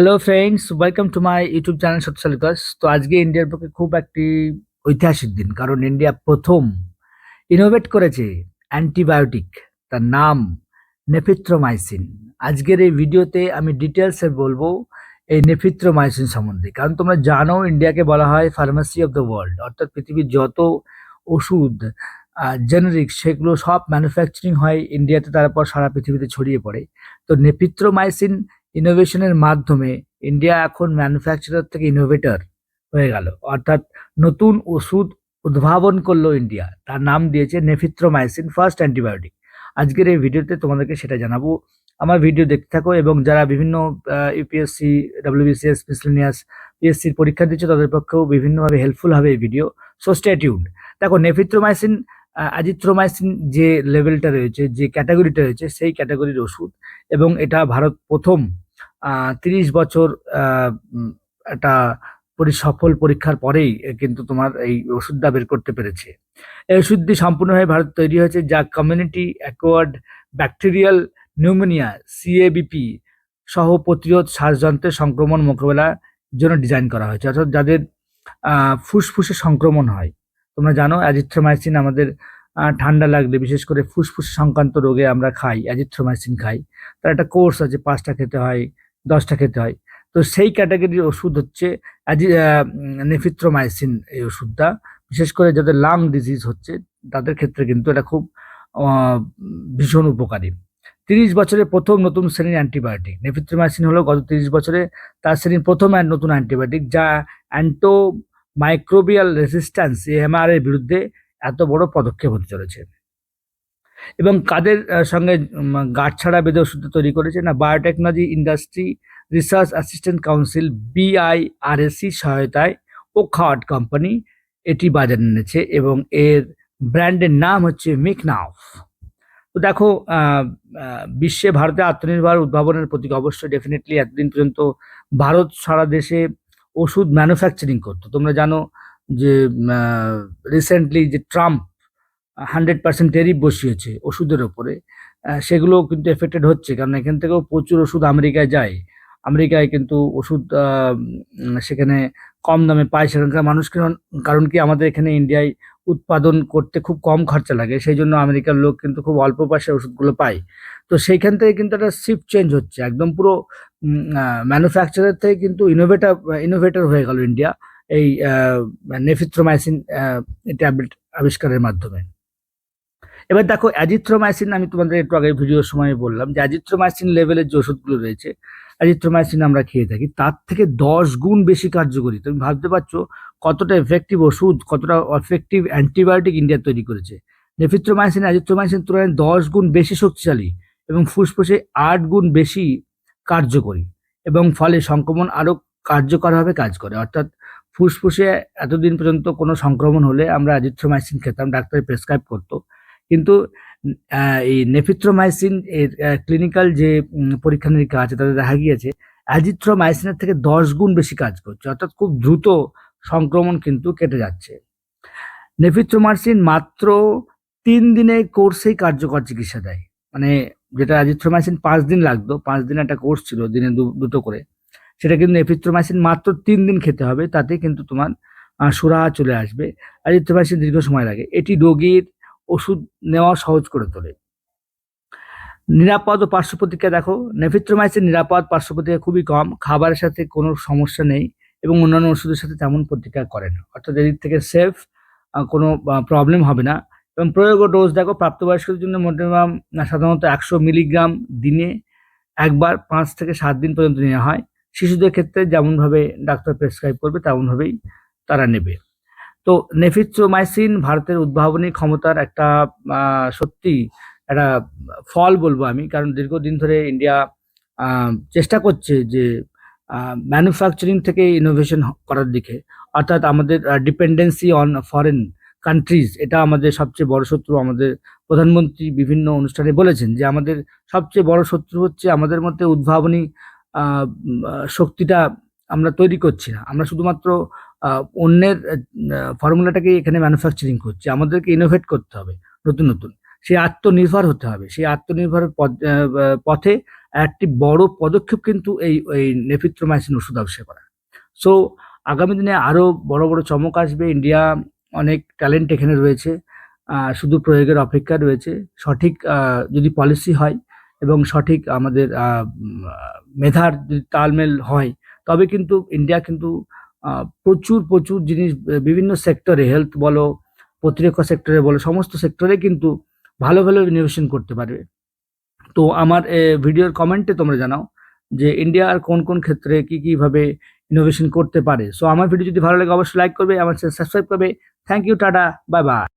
Hello friends welcome to my YouTube channel সত্যশালিকাস তো আজকে ইন্ডিয়ার পক্ষে খুব একটি ঐতিহাসিক দিন, কারণ ইন্ডিয়া প্রথম ইনোভেট করেছে অ্যান্টিবায়োটিক তার নাম নেফিত্রোমাইসিন আজকের এই ভিডিওতে আমি ডিটেলসে বলব এই নেফিত্রোমাইসিন সম্বন্ধে, কারণ তোমরা জানো ইন্ডিয়াকে বলা হয় ফার্মাসি অফ দ্য ওয়ার্ল্ড অর্থাৎ পৃথিবীর যত ওষুধ জেনারিক সেগুলো সব ম্যানুফ্যাকচারিং হয় ইন্ডিয়াতে তারপর সারা পৃথিবীতে ছড়িয়ে পড়ে। তো নেফিত্রোমাইসিন ইনোভেশনের মাধ্যমে ইন্ডিয়া এখন ম্যানুফ্যাকচারার থেকে ইনোভেটর হয়ে গেল। অর্থাৎ নতুন ওষুধ উদ্ভাবন করল ইন্ডিয়া তার নাম দিয়েছে নেফিত্রোমাইসিন ফার্স্ট অ্যান্টিবায়োটিক। আজকের এই ভিডিওতে তোমাদেরকে সেটা জানাব। আমার ভিডিও দেখতে থাকো এবং যারা বিভিন্ন ইউপিএসসি ডাব্লিউবিসিএস মিসলিনিয়াস পিএসসির পরীক্ষা দিচ্ছে, তাদের পক্ষেও বিভিন্নভাবে হেল্পফুল হবে এই ভিডিও সো স্ট্যাটিউড দেখো নেফিত্রোমাইসিন আজিথ্রোমাইসিন যে লেভেলটা রয়েছে, যে ক্যাটাগরিটা রয়েছে, সেই ক্যাটাগরির ওষুধ এবং এটা ভারত প্রথম তিরিশ বছর একটা সফল পরীক্ষার পরেই কিন্তু তোমার এই ওষুধটা বের করতে পেরেছে। এই ওষুধটি সম্পূর্ণভাবে ভারত তৈরি হয়েছে যা community acquired bacterial pneumonia CABP সহ প্রতিরোধ শ্বাসযন্ত্রের সংক্রমণ মোকাবেলার জন্য ডিজাইন করা হয়েছে। অর্থাৎ যাদের ফুসফুসে সংক্রমণ হয়, তোমরা জানো অ্যাজিথ্রোমাইসিন আমাদের ঠান্ডা লাগলে, বিশেষ করে ফুসফুস সংক্রান্ত রোগে আমরা খাই অ্যাজিথ্রোমাইসিন খাই। তার একটা কোর্স আছে, পাঁচটা খেতে হয় দশটা খেতে হয়। তো সেই ক্যাটাগরির ওষুধ হচ্ছে নেফিত্রোমাইসিন এই ওষুধটা। বিশেষ করে যাদের লাং ডিজিজ হচ্ছে, তাদের ক্ষেত্রে কিন্তু এটা খুব ভীষণ উপকারী। তিরিশ বছরে প্রথম নতুন শ্রেণির অ্যান্টিবায়োটিক। নেফিত্রোমাইসিন হলো গত তিরিশ বছরে তার শ্রেণির প্রথম নতুন অ্যান্টিবায়োটিক, যা অ্যান্টো মাইক্রোবিয়াল রেসিস্ট্যান্স এমআর এর বিরুদ্ধে এত বড় পদক্ষেপ হতে চলেছে। এবং কাদের সঙ্গে গাঁটছাড়া বেঁধে ওষুধ তৈরি করেছে না, biotechnology industry research assistant council BIRAC সহায়তায় ও ওখাওয়াট কোম্পানি এটি বাজারে এনেছে এবং এর ব্র্যান্ডের নাম হচ্ছে মিকনাফ। তো দেখো বিশ্বে ভারতে আত্মনির্ভর উদ্ভাবনের প্রতীক অবশ্যই ডেফিনেটলি এতদিন পর্যন্ত ভারত সারা দেশে ওষুধ ম্যানুফ্যাকচারিং করতো। তোমরা জানো যে রিসেন্টলি যে ট্রাম্প হান্ড্রেড পার্সেন্ট টেরিফ বসিয়েছে ওষুধের ওপরে। সেগুলো কিন্তু এফেক্টেড হচ্ছে, কারণ এখান থেকেও প্রচুর ওষুধ আমেরিকায় যায়। আমেরিকায় কিন্তু ওষুধ সেখানে কম দামে পায় সেখানকার মানুষ, কারণ কি আমাদের এখানে ইন্ডিয়ায় উৎপাদন করতে খুব কম খরচা লাগে, সেই জন্য আমেরিকার লোক কিন্তু খুব অল্প পয়সায় ওষুধগুলো পায়। তো সেইখান থেকে কিন্তু একটা শিফট চেঞ্জ হচ্ছে, একদম পুরো ম্যানুফ্যাকচারার থেকে কিন্তু ইনোভেটার ইনোভেটর হয়ে গেল ইন্ডিয়া এই নেফিথ্রোমাইসিন ট্যাবলেট আবিষ্কারের মাধ্যমে। এবার দেখো অ্যাজিথ্রোমাইসিন আমি তোমাদের একটু আগে ভিডিওর সময় বললাম যে অ্যাজিথ্রোমাইসিন লেভেলের যে ওষুধগুলো রয়েছে অ্যাজিথ্রোমাইসিন আমরা খেয়ে থাকি, তার থেকে দশ গুণ বেশি কার্যকরী। তুমি ভাবতে পারছ কতটা এফেক্টিভ ওষুধ, কতটা এফেক্টিভ অ্যান্টিবায়োটিক ইন্ডিয়া তৈরি করেছে। নেফিথ্রোমাইসিন অ্যাজিথ্রোমাইসিন তুলনায় দশ গুণ বেশি শক্তিশালী এবং ফুসফুসে আট গুণ বেশি কার্যকরী এবং ফলে সংক্রমণ আরও কার্যকরভাবে কাজ করে। অর্থাৎ ফুসফুসে এতদিন পর্যন্ত কোনো সংক্রমণ হলে আমরা অ্যাজিথ্রোমাইসিন খেতাম, ডাক্তার প্রেসক্রাইব করতো। কিন্তু এই নেফিথ্রোমাইসিন এর ক্লিনিক্যাল যে পরীক্ষা নিরীক্ষা আছে, তাতে দেখা গিয়েছে, অ্যাজিথ্রোমাইসিনের থেকে দশ গুণ বেশি কাজ করছে। অর্থাৎ খুব দ্রুত সংক্রমণ কিন্তু কেটে যাচ্ছে। নেফিথ্রোমাইসিন মাত্র তিন দিনের কোর্সেই কার্যকর চিকিৎসা দেয়। মানে যেটা অ্যাজিথ্রোমাইসিন পাঁচ দিন লাগতো, পাঁচ দিন একটা কোর্স ছিল, দিনে দুটো করে। সেটা কিন্তু নেফিথ্রোমাইসিন মাত্র তিন দিন খেতে হবে তাতে কিন্তু তোমার সুরাহা চলে আসবে। অ্যাজিথ্রোমাইসিন দীর্ঘ সময় লাগে। এটি রোগীর নেওয়া সহজ করে তোলে। নিরাপদ ও পার্শ্ব প্রতিক্রিয়া দেখো, নেফিথ্রোমাইসিন নিরাপদ, পার্শ্ব প্রতিক্রিয়া খুবই কম, খাবারের সাথে কোনো সমস্যা নেই এবং অন্যান্য ওষুধের সাথে তেমন প্রতিক্রিয়া করে না। অর্থাৎ এদিক থেকে সেফ কোনো প্রবলেম হবে না। এবং প্রয়োগ ও ডোজ দেখো, প্রাপ্তবয়স্কদের জন্য মোটামুটি সাধারণত একশো মিলিগ্রাম দিনে একবার পাঁচ থেকে সাত দিন পর্যন্ত নেওয়া হয়। শিশুদের ক্ষেত্রে যেমনভাবে ডাক্তার প্রেসক্রাইব করবে, তেমনভাবেই তারা নেবে। তো নেফিথ্রোমাইসিন ভারতের উদ্ভাবনী ক্ষমতার একটা সত্যি একটা ফল বলব আমি। কারণ দীর্ঘদিন ধরে ইন্ডিয়া চেষ্টা করছে যে ম্যানুফ্যাকচারিং থেকে ইনোভেশন করার দিকে। অর্থাৎ আমাদের ডিপেন্ডেন্সি অন ফরেন কান্ট্রিজ এটা আমাদের সবচেয়ে বড় শত্রু। আমাদের প্রধানমন্ত্রী বিভিন্ন অনুষ্ঠানে বলেছেন যে, আমাদের সবচেয়ে বড় শত্রু হচ্ছে আমাদের মধ্যে উদ্ভাবনী শক্তিটা আমরা তৈরি করছি না। আমরা শুধুমাত্র অন্যের ফর্মুলাটাকে এখানে ম্যানুফ্যাকচারিং করছে। আমাদেরকে ইনোভেট করতে হবে, নতুন নতুন। সেই আত্মনির্ভর হতে হবে। সেই আত্মনির্ভর পথ- একটি বড় পদক্ষেপ কিন্তু এই এই নেফিত্রোমাইসিন ওষুধ আবিষ্কার করা। সো আগামী দিনে আরও বড় বড় চমক আসবে। ইন্ডিয়া অনেক ট্যালেন্ট এখানে রয়েছে। শুধু প্রয়োগের অপেক্ষা রয়েছে। সঠিক যদি পলিসি হয় এবং সঠিক আমাদের মেধার যদি তালমেল হয়, তবে কিন্তু ইন্ডিয়া কিন্তু প্রচুর প্রচুর জিনিস বিভিন্ন সেক্টরে হেলথ বলো, প্রতিরক্ষা সেক্টরে বলো, সমস্ত সেক্টরে কিন্তু ভালো ভালো ইনোভেশন করতে পারবে। তো আমার ভিডিওর কমেন্টে তোমরা জানাও যে ইন্ডিয়া আর কোন কোন ক্ষেত্রে কী, কীভাবে ইনোভেশন করতে পারে। সো আমার ভিডিও যদি ভালো লাগে, অবশ্যই লাইক করবে, আমার সাবস্ক্রাইব করবে। Thank you tata bye bye